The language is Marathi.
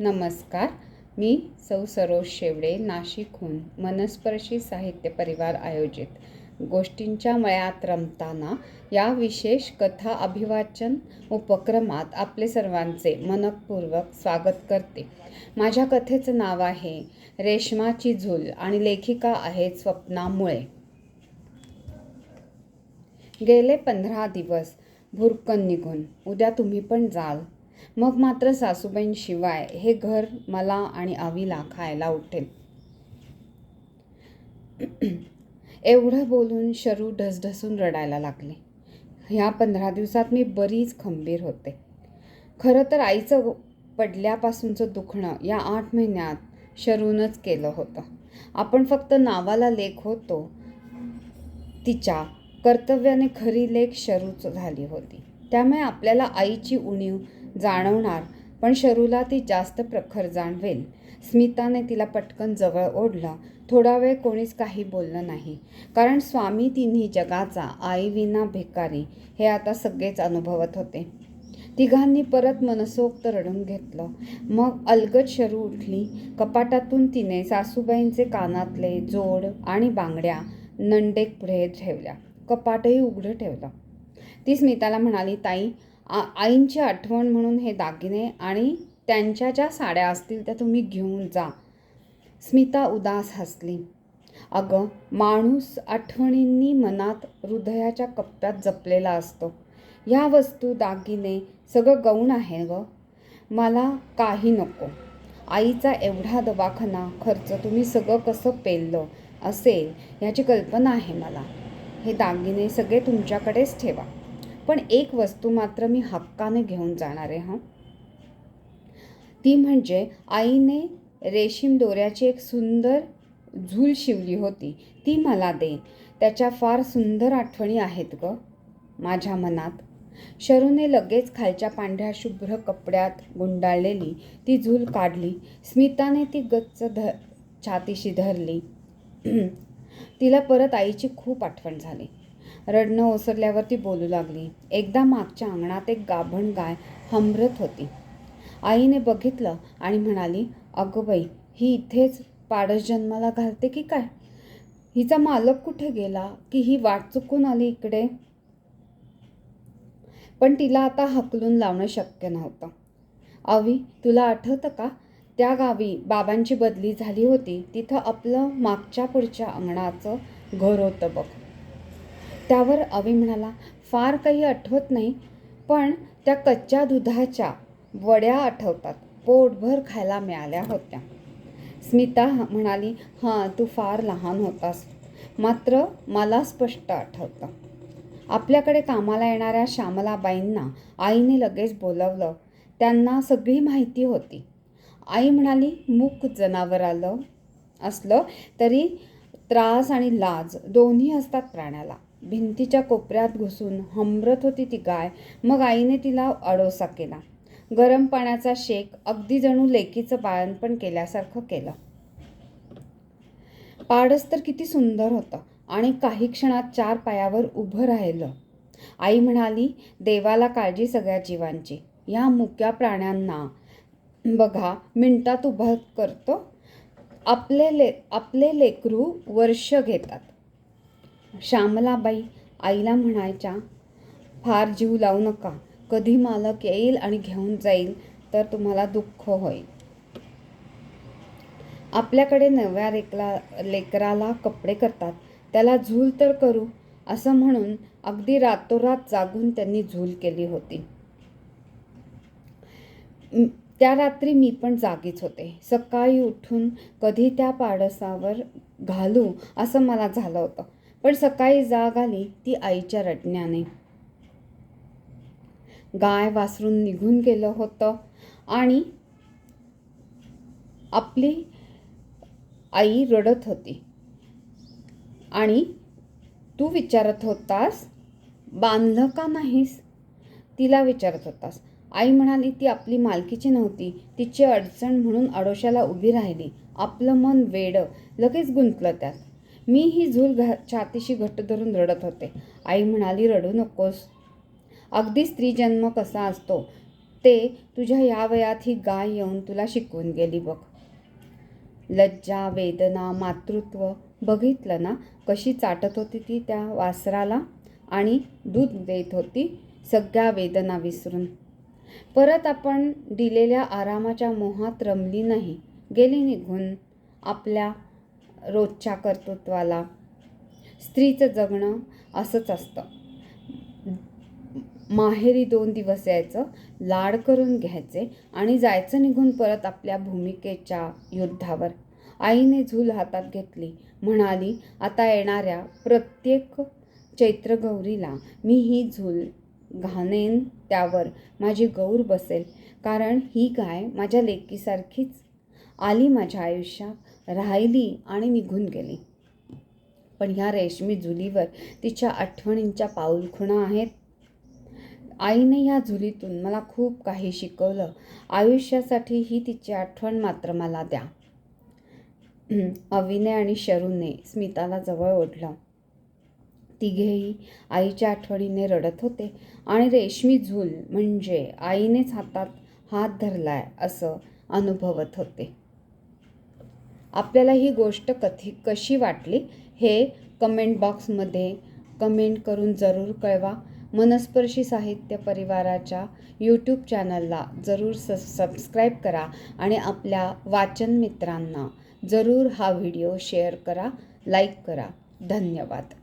नमस्कार. मी सौ सरोज शेवडे नाशिकहून मनस्पर्शी साहित्य परिवार आयोजित. गोष्टींच्या मळ्यात रमताना या विशेष कथा अभिवाचन उपक्रमात आपले सर्वांचे मनपूर्वक स्वागत करते. माझ्या कथेचं नाव आहे रेशमाची झूल आणि लेखिका आहे स्वप्नामुळे गेले पंधरा दिवस भुरकन निघून. उद्या तुम्ही पण जाल. मग मात्र सासूबाईंशिवाय हे घर मला आणि आवीला खायला उठेल. एवढं बोलून शरू ढसढसून रडायला लागले. ह्या पंधरा दिवसात मी बरीच खंबीर होते. खरं तर आईचं पडल्यापासूनचं दुखणं या आठ महिन्यात शरूनच केलं होतं. आपण फक्त नावाला लेख होतो. तिच्या कर्तव्याने खरी लेख शरूच झाली होती. त्यामुळे आपल्याला आईची उणीव जाणवणार पण शरूला ती जास्त प्रखर जाणवेल. स्मिताने तिला पटकन जवळ ओढलं. थोडा वेळ कोणीच काही बोललं नाही. कारण स्वामी तिन्ही जगाचा आईविना भिकारी हे आता सगळेच अनुभवत होते. तिघांनी परत मनसोक्त रडून घेतलं. मग अलगद शरू उठली. कपाटातून तिने सासूबाईंचे कानातले जोड आणि बांगड्या नंडेक पुढे ठेवल्या. कपाटही उघडं ठेवलं. ती स्मिताला म्हणाली ताई आ आईंची आठवण म्हणून हे दागिने आणि त्यांच्या ज्या साड्या असतील त्या तुम्ही घेऊन जा. स्मिता उदास हसली. अगं माणूस आठवणींनी मनात हृदयाच्या कप्प्यात जपलेला असतो. ह्या वस्तू दागिने सगळं गौण आहे ग. मला काही नको. आईचा एवढा दवाखाना खर्च तुम्ही सगळं कसं पेललं असेल ह्याची कल्पना आहे मला. हे दागिने सगळे तुमच्याकडेच ठेवा. पण एक वस्तू मात्र मी हक्काने घेऊन जाणार आहे हां. ती म्हणजे आईने रेशीम दोऱ्याची एक सुंदर झूल शिवली होती. ती मला दे त्याच्या फार सुंदर आठवणी आहेत ग माझ्या मनात. शरूने लगेच खालच्या पांढऱ्या शुभ्र कपड्यात गुंडाळलेली ती झूल काढली. स्मिताने ती गच्च ध छातीशी धरली. तिला परत आईची खूप आठवण झाली. रडणं ओसरल्यावर ती बोलू लागली. एकदा मागच्या अंगणात एक गाभण गाय हमरत होती. आईने बघितलं आणि म्हणाली अगं बाई ही इथेच पाडस जन्माला घालते की काय? हिचा मालक कुठे गेला? की ही वाट चुकून आली इकडे? पण तिला आता हकलून लावणं शक्य नव्हतं. अवी तुला आठवतं का? त्या गावी बाबांची बदली झाली होती. तिथं आपलं मागच्या पुढच्या अंगणाचं घर होतं बघ. त्यावर अवी म्हणाला फार काही आठवत नाही पण त्या कच्च्या दुधाच्या वड्या आठवतात. पोटभर खायला मिळाल्या होत्या. स्मिता म्हणाली हां तू फार लहान होतास. मात्र मला स्पष्ट आठवतं. आपल्याकडे कामाला येणाऱ्या श्यामलाबाईंना आईने लगेच बोलवलं. त्यांना सगळी माहिती होती. आई म्हणाली मूक जनावर आलं असलं तरी त्रास आणि लाज दोन्ही असतात प्राण्याला. भिंतीच्या कोपऱ्यात घुसून हमरत होती ती गाय. मग आईने तिला अडोसा केला. गरम पाण्याचा शेक अगदी जणू लेकीचं बाळणपण केल्यासारखं केलं. पाडस तर किती सुंदर होतं आणि काही क्षणात चार पायावर उभं राहिलं. आई म्हणाली देवाला काळजी सगळ्या जीवांची. या मुक्या प्राण्यांना बघा मिनटात उभं करतो. आपले ले आपले लेकरू वर्ष घेतात. श्यामलाबाई आईला म्हणायच्या फार जीव लावू नका. कधी मालक येईल आणि घेऊन जाईल तर तुम्हाला दुःख होईल. आपल्याकडे नव्या लेकला लेकराला कपडे करतात. त्याला झूल तर करू असं म्हणून अगदी रातोरात जागून त्यांनी झूल केली होती. त्या रात्री मी पण जागीच होते. सकाळी उठून कधी त्या पाडसावर घालू असं मला झालं होतं. पण सकाळी जाग आली ती आईच्या रटण्याने गाय वासरून निघून गेलं होतं आणि आपली आई रडत होती. आणि तू विचारत होतास बांधलं का नाहीस? तिला विचारत होतास. आई म्हणाली ती आपली मालकीची नव्हती तिची अडचण म्हणून अडोश्याला उभी राहिली. आपलं मन वेडं लगेच गुंतलं त्यात. मी ही झूल घा छातीशी घट्ट धरून रडत होते. आई म्हणाली रडू नकोस. अगदी स्त्री जन्म कसा असतो? ते तुझ्या या वयात ही गाय येऊन तुला शिकवून गेली बघ. लज्जा वेदना मातृत्व बघितलं ना? कशी चाटत होती ती त्या वासराला? आणि दूध देत होती सगळ्या वेदना विसरून. परत आपण दिलेल्या आरामाच्या मोहात रमली नाही. गेली निघून आपल्या रोजच्या कर्तृत्वाला. स्त्रीचं जगणं असंच असतं. माहेरी दोन दिवस यायचं लाड करून घ्यायचे आणि जायचं निघून परत आपल्या भूमिकेच्या युद्धावर. आईने झूल हातात घेतली म्हणाली आता येणाऱ्या प्रत्येक चैत्रगौरीला मी ही झूल घाणेन त्यावर माझी गौर बसेल. कारण ही गाय माझ्या लेकीसारखीच आली माझ्या आयुष्यात. राहिली आणि निघून गेली. पण ह्या रेशमी झुलीवर तिच्या आठवणींच्या पाऊलखुणा आहेत. आईने ह्या झुलीतून मला खूप काही शिकवलं. आयुष्यासाठी ही तिची आठवण मात्र मला द्या. अविनय आणि शरूने स्मिताला जवळ ओढलं. तिघेही आईच्या आठवणीने रडत होते आणि रेशमी झूल म्हणजे आईनेच हातात हात धरलाय असं अनुभवत होते. आपल्याला ही गोष्ट कथी कशी वाटली हे कमेंट बॉक्समध्ये कमेंट करून जरूर कळवा. मनस्पर्शी साहित्य परिवाराच्या यूट्यूब चॅनलला जरूर स सबस्क्राईब करा आणि आपल्या वाचन मित्रांना जरूर हा व्हिडिओ शेअर करा लाईक करा. धन्यवाद.